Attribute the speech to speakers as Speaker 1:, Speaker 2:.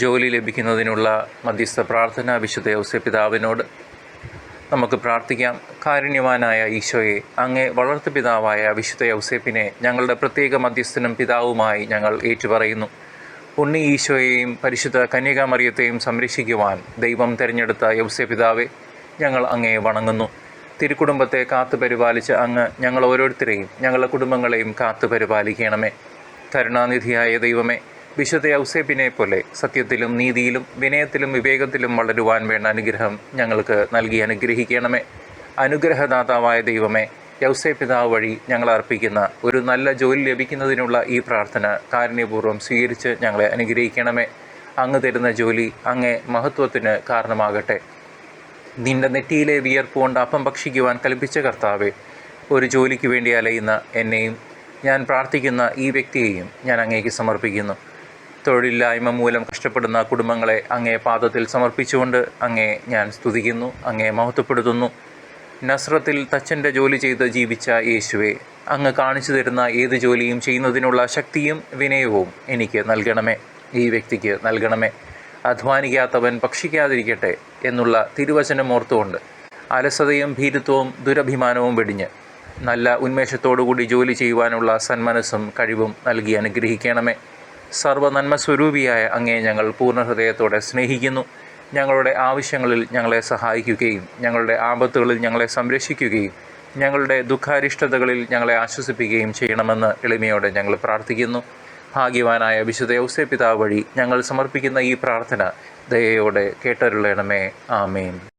Speaker 1: ജോലി ലഭിക്കുന്നതിനുള്ള മധ്യസ്ഥ പ്രാർത്ഥന വിശുദ്ധ ഔസ്യ പിതാവിനോട് നമുക്ക് പ്രാർത്ഥിക്കാം. കാരുണ്യവാനായ ഈശോയെ അങ്ങേ വളർത്തു പിതാവായ വിശുദ്ധ ഔസേപ്പിനെ ഞങ്ങളുടെ പ്രത്യേക മധ്യസ്ഥനും പിതാവുമായി ഞങ്ങൾ ഏറ്റുപറയുന്നു. ഉണ്ണി ഈശോയെയും പരിശുദ്ധ കന്യകാമറിയത്തെയും സംരക്ഷിക്കുവാൻ ദൈവം തിരഞ്ഞെടുത്ത യൗസ്യ പിതാവെ ഞങ്ങൾ അങ്ങയെ വണങ്ങുന്നു. തിരുക്കുടുംബത്തെ കാത്തു പരിപാലിച്ച അങ്ങ് ഞങ്ങൾ ഓരോരുത്തരെയും ഞങ്ങളുടെ കുടുംബങ്ങളെയും കാത്തു പരിപാലിക്കണമേ. കരുണാനിധിയായ ദൈവമേ വിശുദ്ധ ഔസേപ്പിനെ പോലെ സത്യത്തിലും നീതിയിലും വിനയത്തിലും വിവേകത്തിലും വളരുവാൻ വേണ്ട അനുഗ്രഹം ഞങ്ങൾക്ക് നൽകി അനുഗ്രഹിക്കണമേ. അനുഗ്രഹദാതാവായ ദൈവമേ യൗസേ പിതാവ് വഴി ഞങ്ങൾ അർപ്പിക്കുന്ന ഒരു നല്ല ജോലി ലഭിക്കുന്നതിനുള്ള ഈ പ്രാർത്ഥന കാരുണ്യപൂർവം സ്വീകരിച്ച് ഞങ്ങളെ അനുഗ്രഹിക്കണമേ. അങ്ങ് തരുന്ന ജോലി അങ്ങേ മഹത്വത്തിന് കാരണമാകട്ടെ. നിന്റെ നെറ്റിയിലെ വിയർപ്പ് കൊണ്ട് അപ്പം ഭക്ഷിക്കുവാൻ കൽപ്പിച്ച കർത്താവെ ഒരു ജോലിക്ക് വേണ്ടി അലയുന്ന എന്നെയും ഞാൻ പ്രാർത്ഥിക്കുന്ന ഈ വ്യക്തിയെയും ഞാൻ അങ്ങേക്ക് സമർപ്പിക്കുന്നു. തൊഴിലില്ലായ്മ മൂലം കഷ്ടപ്പെടുന്ന കുടുംബങ്ങളെ അങ്ങേ പാദത്തിൽ സമർപ്പിച്ചുകൊണ്ട് അങ്ങേ ഞാൻ സ്തുതിക്കുന്നു അങ്ങേ മഹത്വപ്പെടുത്തുന്നു. നസ്രത്തിൽ തച്ചന്റെ ജോലി ചെയ്ത് ജീവിച്ച യേശുവെ അങ്ങ് കാണിച്ചു തരുന്ന ഏത് ജോലിയും ചെയ്യുന്നതിനുള്ള ശക്തിയും വിനയവും എനിക്ക് നൽകണമേ ഈ വ്യക്തിക്ക് നൽകണമേ. അധ്വാനിക്കാത്തവൻ ഭക്ഷിക്കാതിരിക്കട്ടെ എന്നുള്ള തിരുവചനം ഓർത്തുകൊണ്ട് അലസതയും ഭീരുത്വവും ദുരഭിമാനവും വെടിഞ്ഞ് നല്ല ഉന്മേഷത്തോടുകൂടി ജോലി ചെയ്യുവാനുള്ള സന്മനസ്സും കഴിവും നൽകി അനുഗ്രഹിക്കണമേ. സർവനന്മ സ്വരൂപിയായ അങ്ങേ ഞങ്ങൾ പൂർണ ഹൃദയത്തോടെ സ്നേഹിക്കുന്നു. ഞങ്ങളുടെ ആവശ്യങ്ങളിൽ ഞങ്ങളെ സഹായിക്കുകയും ഞങ്ങളുടെ ആപത്തുകളിൽ ഞങ്ങളെ സംരക്ഷിക്കുകയും ഞങ്ങളുടെ ദുഃഖാരിഷ്ടതകളിൽ ഞങ്ങളെ ആശ്വസിപ്പിക്കുകയും ചെയ്യണമെന്ന് എളിമയോടെ ഞങ്ങൾ പ്രാർത്ഥിക്കുന്നു. ഭാഗ്യവാനായ വിശുദ്ധ ഔസേ പിതാവ് വഴി ഞങ്ങൾ സമർപ്പിക്കുന്ന ഈ പ്രാർത്ഥന ദയയോടെ കേട്ടരുളേണമേ. ആമേൻ.